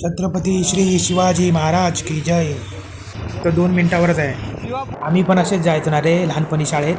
छत्रपती श्री शिवाजी महाराज की जय. तर दोन मिनिटावरच आहे. आम्ही पण असेच जायचो ना रे लहानपणी शाळेत.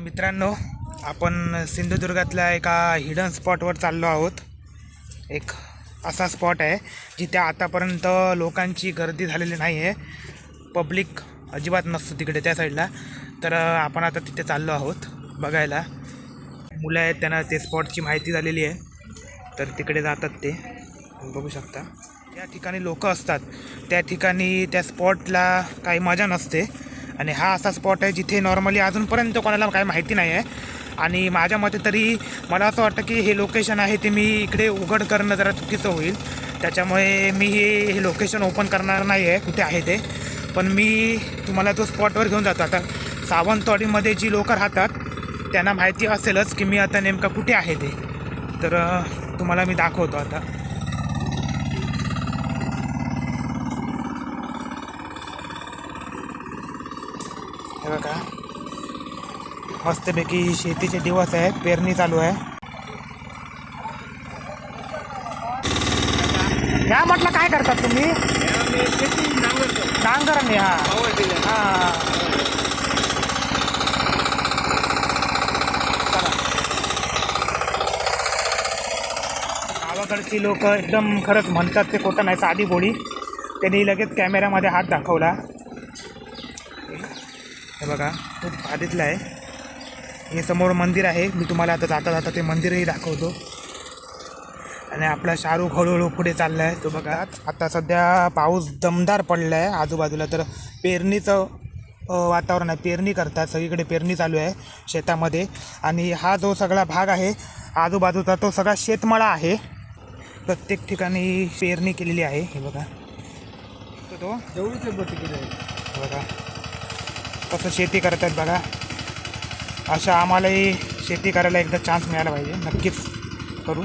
मित्रांनो आपण सिंधुदुर्गातल्या एका हिडन स्पॉटवर चाललो आहोत. एक असा स्पॉट आहे जिथे आतापर्यंत लोकांची गर्दी झालेली नाही आहे पब्लिक अजिबात नसतो तिकडे त्या साईडला तर आपण आता तिथे चाललो आहोत बघायला. मुलं आहेत त्यांना ते स्पॉटची माहिती झालेली आहे. तर तिकडे जातात ते. तुम्ही बघू शकता. त्या ठिकाणी लोक असतात त्या ठिकाणी त्या स्पॉटला काही मजा नसते. आणि हा असा स्पॉट आहे जिथे नॉर्मली अजूनपर्यंत कोणाला काही माहिती नाही आहे आणि माझ्या मते तरी मला असं वाटतं की हे लोकेशन आहे ते मी इकडे उघड करणं जरा चुकीचं होईल. त्याच्यामुळे मी हे हे लोकेशन ओपन करणार नाही आहे कुठे आहे ते. पण मी तुम्हाला तो स्पॉटवर घेऊन जातो. आता सावंतवाडीमध्ये जी लोकं राहतात त्यांना माहिती असेलच की मी आता नेमका कुठे आहे ते. तर तुम्हाला मी दाखवतो आता. हे बघा. मस्तपैकी शेतीचे दिवस आहे पेरणी चालू आहे. या म्हटलं काय करतात तुम्ही? नांगरणे हा. हा. गावाकडची लोक एकदम खरंच म्हणतात ते खोटं नाही साधी बोळी त्यांनी लगेच कॅमेऱ्यामध्ये हात दाखवला. हे बघा खूप भारीतलं आहे. हे समोर मंदिर आहे. मी तुम्हाला आता जाता जाता ते मंदिरही दाखवतो. आणि आपला शाहरुख हळूहळू पुढे चालला आहे तो बघा आता सध्या पाऊस दमदार पडला आहे आजूबाजूला तर पेरणीचं वातावरण आहे. पेरणी करतात. सगळीकडे पेरणी चालू आहे शेतामध्ये. आणि हा जो सगळा भाग आहे आजूबाजूचा तो सगळा शेतमळा आहे. प्रत्येक ठिकाणी पेरणी केलेली आहे. हे बघा. तो हे बघा. कसं शेती करतात बघा. अशा आम्हालाही शेती करायला एकदा चान्स मिळाला पाहिजे. नक्कीच करू.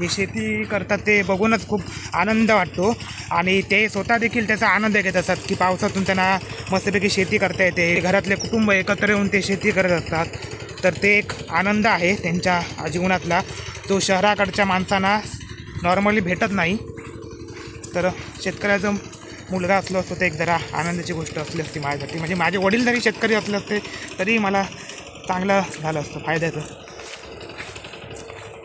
हे शेती करतात ते बघूनच खूप आनंद वाटतो. आणि ते स्वतः देखील त्याचा आनंद घेत असतात की पावसातून त्यांना मस्तपैकी शेती करता येते. घरातले कुटुंब एकत्र येऊन ते शेती करत असतात. तर ते एक आनंद आहे त्यांच्या जीवनातला. जो शहराकडच्या माणसांना नॉर्मली भेटत नाही. तर शेतकऱ्याचं मुलगा असलो असतो ते एक जरा आनंदाची गोष्ट असली असती माझ्यासाठी. म्हणजे माझे वडील जरी शेतकरी असले असते तरी मला चांगलं झालं असतं फायद्याचं.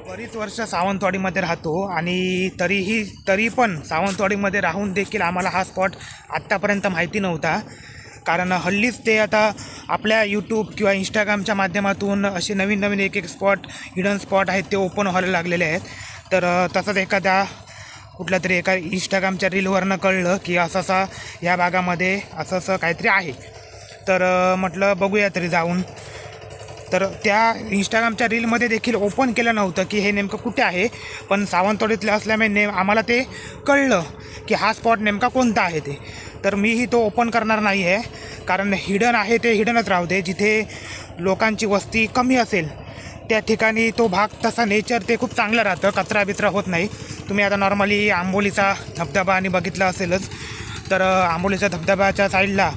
बरीच वर्ष सावंतवाडीमध्ये राहतो आणि तरीही तरी पण सावंतवाडीमध्ये राहून देखील आम्हाला हा स्पॉट आत्तापर्यंत माहिती नव्हता. कारण हल्लीच ते आता आपल्या यूट्यूब किंवा इंस्टाग्रामच्या माध्यमातून असे नवीन नवीन एक एक स्पॉट हिडन स्पॉट आहेत ते ओपन व्हायला लागलेले आहेत. तर तसंच एखाद्या कुठल्या तरी एका इंस्टाग्रामच्या रीलवरनं कळलं की असं असं या भागामध्ये असं असं काहीतरी आहे. तर म्हटलं बघूया तरी जाऊन. तर त्या इंस्टाग्रामच्या रीलमध्ये देखील ओपन केलं नव्हतं की हे नेमकं कुठे आहे. पण सावंतवाडीतले असल्यामुळे नेम आम्हाला ते कळलं की हा स्पॉट नेमका कोणता आहे ते. तर मीही तो ओपन करणार नाही आहे कारण हिडन आहे ते हिडनच राहू दे. जिथे लोकांची वस्ती कमी असेल त्या ठिकाणी तो भाग तसा नेचर ते खूप चांगलं राहतं. कचरा बिचरा होत नाही. तुम्ही आता नॉर्मली आंबोलीचा धबधबा आणि बघितला असेलच. तर आंबोलीच्या धबधब्याच्या साईडला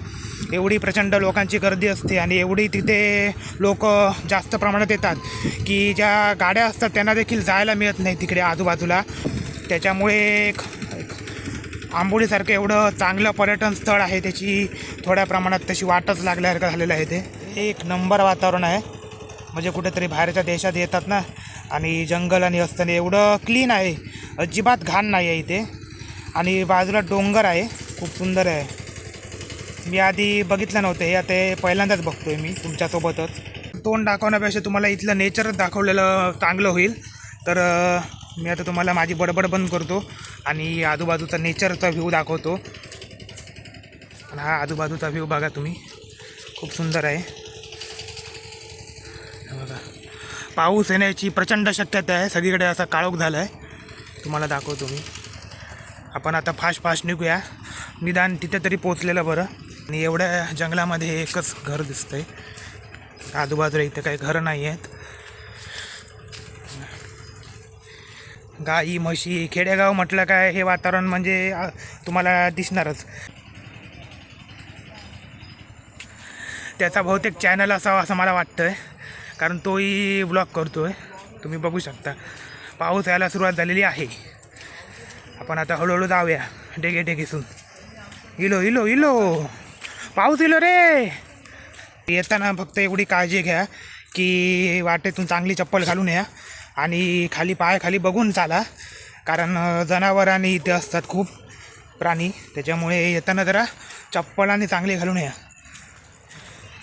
एवढी प्रचंड लोकांची गर्दी असते आणि एवढी तिथे लोक जास्त प्रमाणात येतात की ज्या गाड्या असतात त्यांना देखील जायला मिळत नाही तिकडे आजूबाजूला. त्याच्यामुळे एक एक आंबोलीसारखं एवढं चांगलं पर्यटन स्थळ आहे त्याची थोड्या प्रमाणात तशी वाटच लागल्यासारखं झालेलं आहे ते. एक नंबर वातावरण आहे. म्हणजे कुठेतरी बाहेरच्या देशात येतात ना. आणि जंगल आणि असताना एवढं क्लीन आहे. अजिबात घाण नाही आहे इथे. आणि बाजूला डोंगर आहे. खूप सुंदर आहे. मी आधी बघितलं नव्हतं. हे आता पहिल्यांदाच पहिल्यांदाच आहे मी तुमच्यासोबतच. तोंड दाखवण्यापेक्षा तुम्हाला इथलं नेचरच दाखवलेलं चांगलं होईल. तर मी आता तुम्हाला माझी बडबड बंद करतो आणि आजूबाजूचा नेचरचा व्ह्यू दाखवतो. हा आजूबाजूचा व्ह्यू बघा तुम्ही. खूप सुंदर आहे हे बघा पाऊस येण्याची प्रचंड शक्यता आहे. सगळीकडे असा काळोख झाला आहे तुम्हाला दाखवतो मी. आपण आता फास्ट फास्ट निघूया. निदान तिथे तरी पोचलेलं बरं. आणि एवढ्या जंगलामध्ये एकच घर दिसतंय. आजूबाजूला इथे काही घरं नाही आहेत गाई म्हशी खेडेगाव म्हटलं काय हे वातावरण म्हणजे तुम्हाला दिसणारच. त्याचा बहुतेक चॅनल असावा असं मला वाटतं आहे कारण तोही ब्लॉक करतो आहे तुम्ही बघू शकता. पाऊस यायला सुरुवात झालेली आहे. आपण आता हळूहळू जाऊया. डेगे डेगेसून इलो इलो इलो. पाऊस इलो रे. येताना फक्त एवढी काळजी घ्या की वाटेतून चांगली चप्पल घालून या आणि खाली पाय खाली बघून चाला. कारण जनावर आणि इथे असतात खूप प्राणी. त्याच्यामुळे येताना जरा चप्पल आणि चांगली घालून या.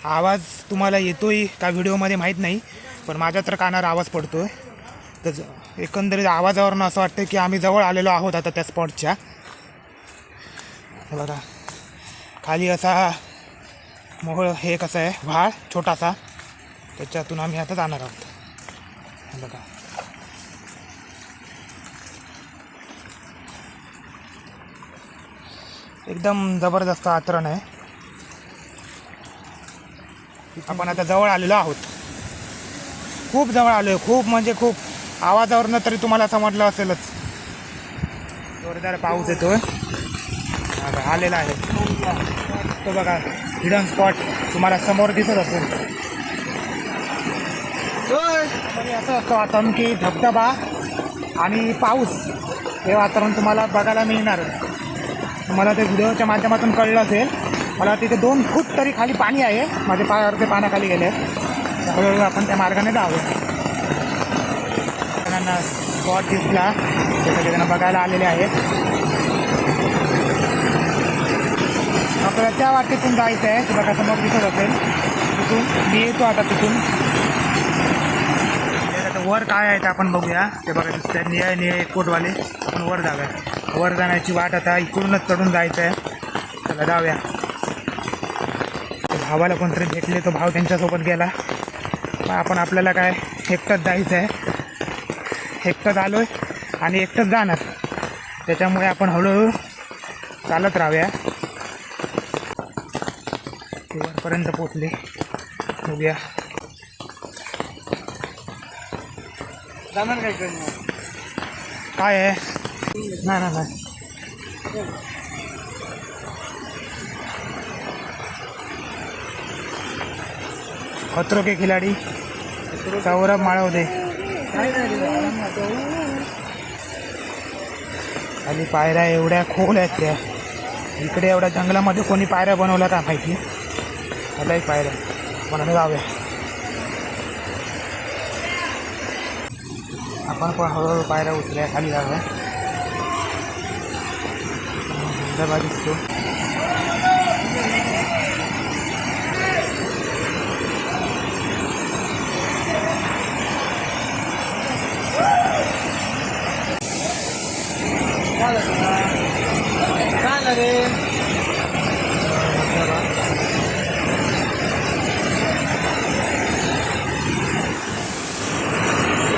आवाज तुम्हाला येतोय का व्हिडिओमध्ये माहीत नाही पण माझ्या तर कानावर आवाज पडतो आहे तर एकंदरीत आवाजावरनं असं वाटतं की आम्ही जवळ आलेलो आहोत आता त्या स्पॉटच्या. बघा खाली असा मोहळ हे कसं आहे व्हाळ छोटासा त्याच्यातून आम्ही आता जाणार आहोत. बघा. एकदम जबरदस्त आचरण आहे. आपण आता जवळ आलेलो आहोत. खूप जवळ आलो आहे खूप म्हणजे खूप आवाजावरनं तरी तुम्हाला समजलं असेलच. जोरदार पाऊस येतो आलेला आहे. तो बघा हिडन स्पॉट तुम्हाला समोर दिसत असेल. असं असतं वातावरण की धबधबा आणि पाऊस हे वातावरण तुम्हाला बघायला मिळणार. तुम्हाला ते व्हिडिओच्या माध्यमातून कळलं असेल. मला तिथे दोन फूट तरी खाली पाणी आहे. माझे पायावर ते पाण्याखाली गेले. हळूहळू आपण त्या मार्गाने जाऊया त्यांना स्पॉट दिसला. ते सगळेजण बघायला आलेले आहेत. आपल्याला त्या वाटेतून जायचं आहे. तुला बघा समोर दिसत असेल. तिथून मी येतो आता तिथून. वर काय आहे ते आपण बघूया. ते बघा दिसतंय निळे निळे कोटवाले आपण वर जाऊया. वर जाण्याची वाट आता इकडूनच चढून जायचं आहे चला जाऊया भावाला कोणतरी भेटले तो भाव त्यांच्यासोबत गेला. मग आपण आपल्याला काय एकटंच जायचं आहे एकटंच आलो आहे आणि एकटंच जाणार. त्याच्यामुळे आपण हळूहळू चालत राहूया. ते वरपर्यंत पोचले बघूया. जाणार काय काय आहे? नाही नाही. खतरो के खिलाडी. सौरभ माळवदे. खाली पायऱ्या एवढ्या खोल आहेत त्या. इकडे एवढ्या जंगलामध्ये कोणी पायऱ्या बनवल्या का माहिती? त्याला एक पायऱ्या. पण आम्ही जाऊया. आपण पण हळूहळू पायऱ्या उतऱ्या खाली जाऊया. धबधबा दिसतो काय रे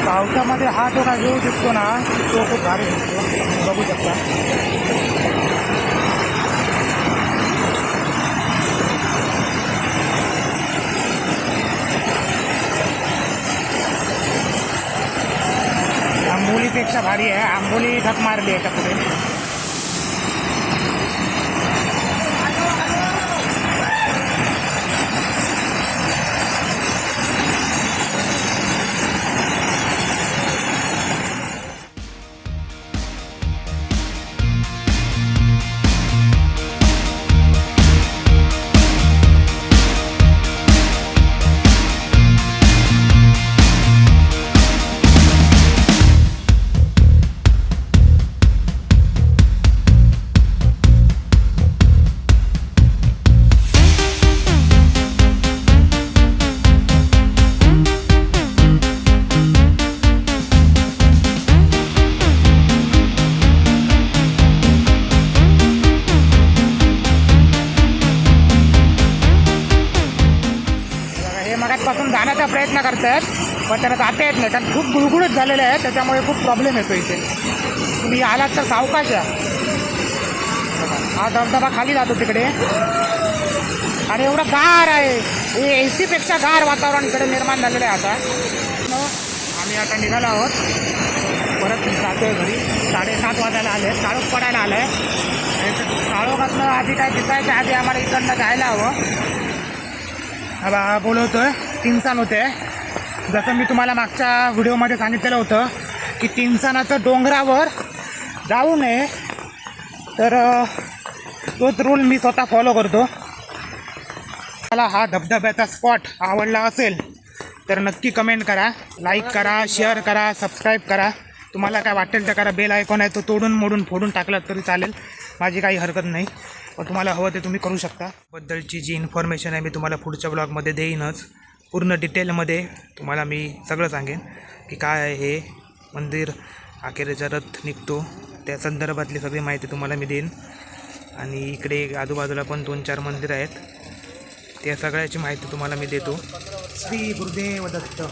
धबधबा पावसामध्ये हा जो काय व्ह्यू दिसतो ना तो खूप भारी दिसतो तुम्ही बघू शकता आंबोलीपेक्षा भारी आहे आंबोली ठक मारली आहे का पासून जाण्याचा प्रयत्न करतात पण त्याला जाता येत नाही. कारण खूप गुळगुळीत झालेलं आहे त्याच्यामुळे खूप प्रॉब्लेम येतो इथे. तुम्ही आलात तर सावकाश या. हा धबधबा खाली जातो तिकडे. आणि एवढं गार आहे. हे ए सीपेक्षा गार वातावरण इकडे निर्माण झालेलं आहे आता. आम्ही आता निघालो आहोत. परत जातोय घरी. साडेसात वाजायला आले. काळोख पडायला आलं. आहे काळोखातनं आधी काय दिसायच्या आधी आम्हाला इकडनं जायला हवं. बा बोलवतोय. तिनसान होते. जसं मी तुम्हाला मागच्या व्हिडिओमध्ये सांगितलेलं होतं की तिनसानाचं डोंगरावर जाऊ नये. तर तोच रूल मी स्वतः फॉलो करतो. मला हा धबधब्याचा स्पॉट आवडला असेल तर नक्की कमेंट करा लाईक करा शेअर करा सबस्क्राईब करा. तुम्हाला काय वाटेल तर करा. बेल आयकॉन आहे तो तोडून मोडून फोडून टाकलात तरी चालेल. माझी काही हरकत नाही. पण तुम्हाला हवं ते तुम्ही करू शकता. बद्दलची जी इन्फॉर्मेशन आहे मी तुम्हाला पुढच्या ब्लॉगमध्ये देईनच. पूर्ण डिटेलमध्ये तुम्हाला मी सगळं सांगेन की काय आहे हे मंदिर अखेरेचा रथ निघतो. त्या संदर्भातली सगळी माहिती तुम्हाला मी देईन. आणि इकडे आजूबाजूला पण दोन चार मंदिरं आहेत. त्या सगळ्याची माहिती तुम्हाला मी देतो. श्री गुरुदेव दत्त.